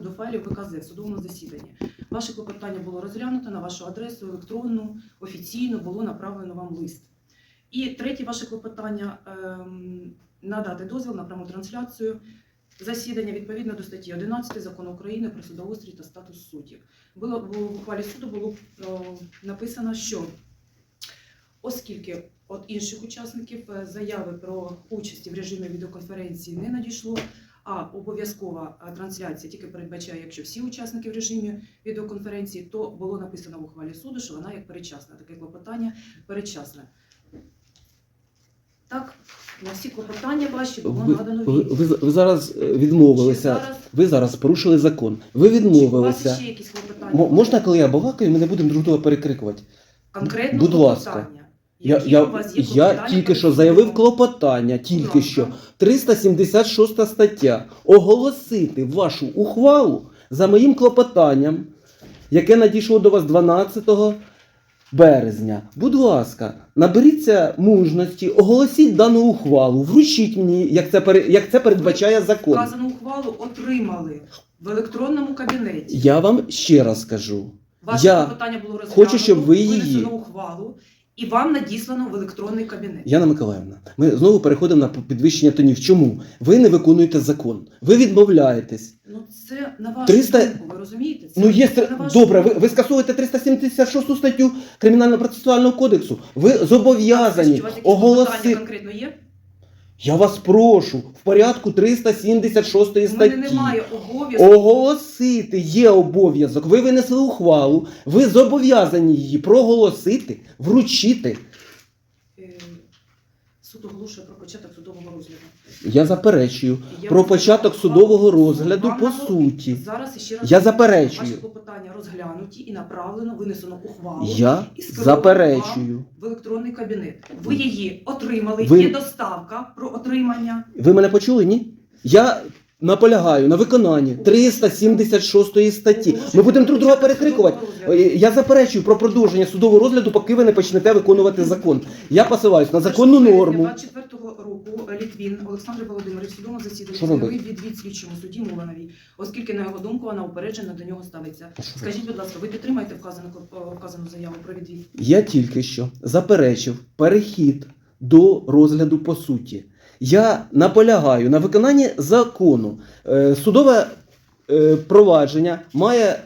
до файлів ВКЗ в судовому засіданні. Ваше клопотання було розглянуто на вашу адресу електронну, офіційно було направлено вам лист. І третє ваше клопотання ем, надати дозвіл на пряму трансляцію засідання відповідно до статті 11 закону України про судоустрій та статус суддів. Було в ухвалі суду було написано, що оскільки от інших учасників е, заяви про участь в режимі відеоконференції не надійшло, а обов'язкова трансляція тільки передбачає, якщо всі учасники в режимі відеоконференції, то було написано в ухвалі суду, що вона як передчасна. Таке клопотання передчасне. Так, на всі клопотання ваші було Ви, надано ви, ви, ви зараз е, відмовилися. зараз- Ви зараз порушили закон. Ви чи у вас відмовилися. ще якісь клопотання? Можна, коли я балакаю, ми не будемо друг друга перекрикувати. Конкретно Будь ласка. Я, Які я, у вас є я клопотання тільки що заявив клопотання, тільки ласка. що 376 стаття. Оголосити вашу ухвалу за моїм клопотанням, яке надійшло до вас 12 березня. Будь ласка, наберіться мужності, оголосіть дану ухвалу, вручіть мені, як це, пере- як це передбачає закон. Вказану ухвалу отримали в електронному кабінеті. Я вам ще раз скажу. Ваше Я питання було розглянуто, хочу, щоб ви її- винесено ухвалу, і вам надіслано в електронний кабінет. Яна Миколаївна, ми знову переходимо на підвищення тонів. Чому? Ви не виконуєте закон. Ви відмовляєтесь. Ну це на вашу 300 думку, ви розумієте? Це, Ну є це на вашу добре. Ви, ви скасовуєте 376 статтю Кримінально-процесуального кодексу. Ви зобов'язані оголосити. конкретно є? Я вас прошу в порядку 376 У мене статті. немає обов'язку. Оголосити є обов'язок. Ви винесли ухвалу. Ви зобов'язані її проголосити, вручити. Суд оголошує про початок судового розгляду. Я заперечую Я про початок судового розгляду вам по суті. Зараз ще раз Я заперечую. Ваші клопотання розглянуті і направлено, винесено ухвалу Я і заперечую. в електронний кабінет. Ви її отримали, Ви- є доставка про отримання. Ви мене почули, ні? Я наполягаю на виконанні 376 статті. Ми будемо друг друга перекрикувати. Е, Я заперечую про продовження судового розгляду, поки ви не почнете виконувати закон. Я посилаюсь на законну норму. 24 року Літвін Олександр Володимирович в судовому засіданні Що робить? відвід слідчому судді Мулановій, оскільки на його думку вона упереджено до нього ставиться. Скажіть, будь ласка, ви підтримаєте вказану клоп- вказану заяву про відвід? Я тільки що заперечив перехід до розгляду по суті. Я наполягаю на виконанні закону. Е, Судове е, провадження має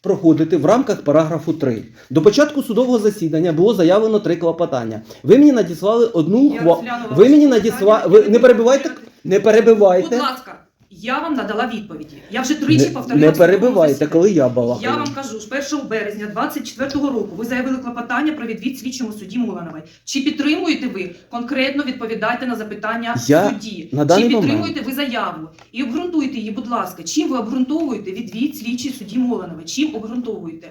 проходити в рамках параграфу 3. До початку судового засідання було заявлено три клопотання. Ви мені надіслали одну ухвалу. Ви мені надіслали. Ви не перебивайте, Не перебивайте. Будь ласка, я вам надала відповіді. Я вже тричі повторила. не в судовому перебивайте, засіданні. коли я Я вам кажу, з 1 березня 24 року ви заявили клопотання про відвід слідчому судді Мулановій. Чи підтримуєте ви конкретно відповідайте на запитання Я судді? на даний Чи момент- підтримуєте ви заяву? І обґрунтуйте її, будь ласка. Чим ви обґрунтовуєте відвід слідчій судді Мулановій? Чим обґрунтовуєте?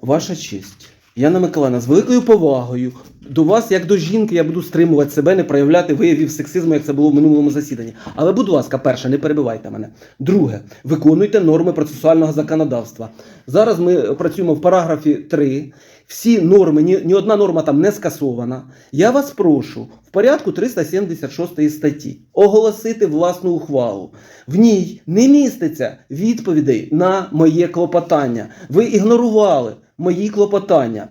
Ваша честь. Яна Миколаївна, з великою повагою до вас, як до жінки, я буду стримувати себе, не проявляти виявів сексизму, як це було в минулому засіданні. Але, будь ласка, перше, не перебивайте мене. Друге, виконуйте норми процесуального законодавства. Зараз ми працюємо в параграфі 3. Всі норми, ні, ні одна норма там не скасована. Я вас прошу в порядку 376 статті оголосити власну ухвалу. В ній не міститься відповідей на моє клопотання. Ви ігнорували мої клопотання.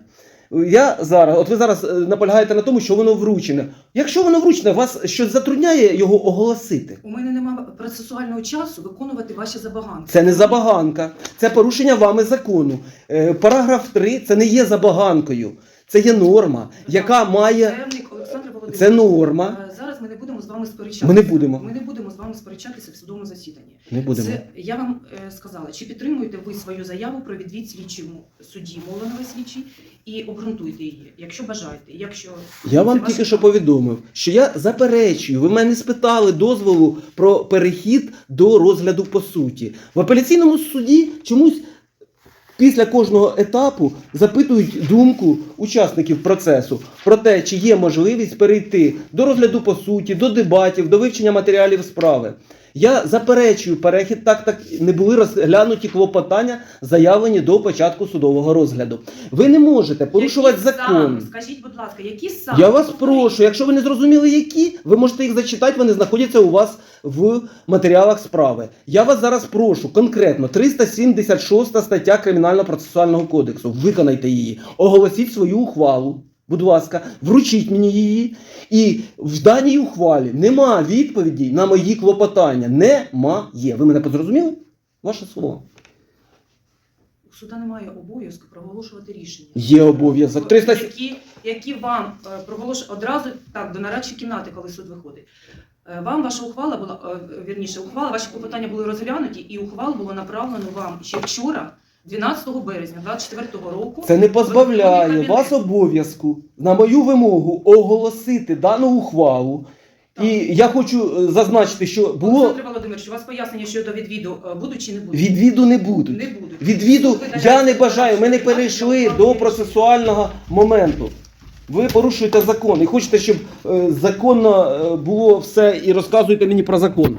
Я зараз, от ви зараз е, наполягаєте на тому, що воно вручене. Якщо воно вручене, вас щось затрудняє його оголосити. У мене немає процесуального часу виконувати ваші забаганки. Це не забаганка, це порушення вами закону. Е, Параграф 3 це не є забаганкою, це є норма, яка має. Олександр Володимирович. Це норма. Е, Зараз ми не будемо з вами сперечатися. Ми не будемо. Ми не будемо з вами сперечатися в судовому засіданні. Не будемо. Це я вам е, сказала, чи підтримуєте ви свою заяву про відвід слідчому судді Моланової слідчій і обґрунтуйте її, якщо бажаєте. Якщо Я вам тільки що повідомив, що я заперечую. Ви мене спитали дозволу про перехід до розгляду по суті. В апеляційному суді чомусь після кожного етапу запитують думку учасників процесу про те, чи є можливість перейти до розгляду по суті, до дебатів, до вивчення матеріалів справи. Я заперечую перехід, так так не були розглянуті клопотання, заявлені до початку судового розгляду. Ви не можете порушувати Які закон. саме? Скажіть, будь ласка, які саме? Я вас прошу, якщо ви не зрозуміли, які, ви можете їх зачитати, вони знаходяться у вас в матеріалах справи. Я вас зараз прошу конкретно 376 стаття Кримінально-процесуального кодексу. Виконайте її, оголосіть свою ухвалу. Будь ласка, вручіть мені її. І в даній ухвалі нема відповіді на мої клопотання. Немає. Ви мене зрозуміли? Ваше слово. У суда немає обов'язку проголошувати рішення. Є обов'язок. 300... які, які вам е, проголош одразу так до нарадчої кімнати, коли суд виходить. Е, Вам ваша ухвала була е, вірніше, ухвала, ваші клопотання були розглянуті, і ухвалу було направлено вам ще вчора, 12 березня 24 року. Це не позбавляє вас обов'язку на мою вимогу оголосити дану ухвалу. Так. І я хочу е, зазначити, що було Олександр Володимирович, у вас пояснення щодо відвіду е, будуть чи не будуть? відвіду не будуть. Не будуть. Відвіду я не бажаю. Ми не перейшли до процесуального моменту. Ви порушуєте закон і хочете, щоб е, законно було все і розказуєте мені про закон.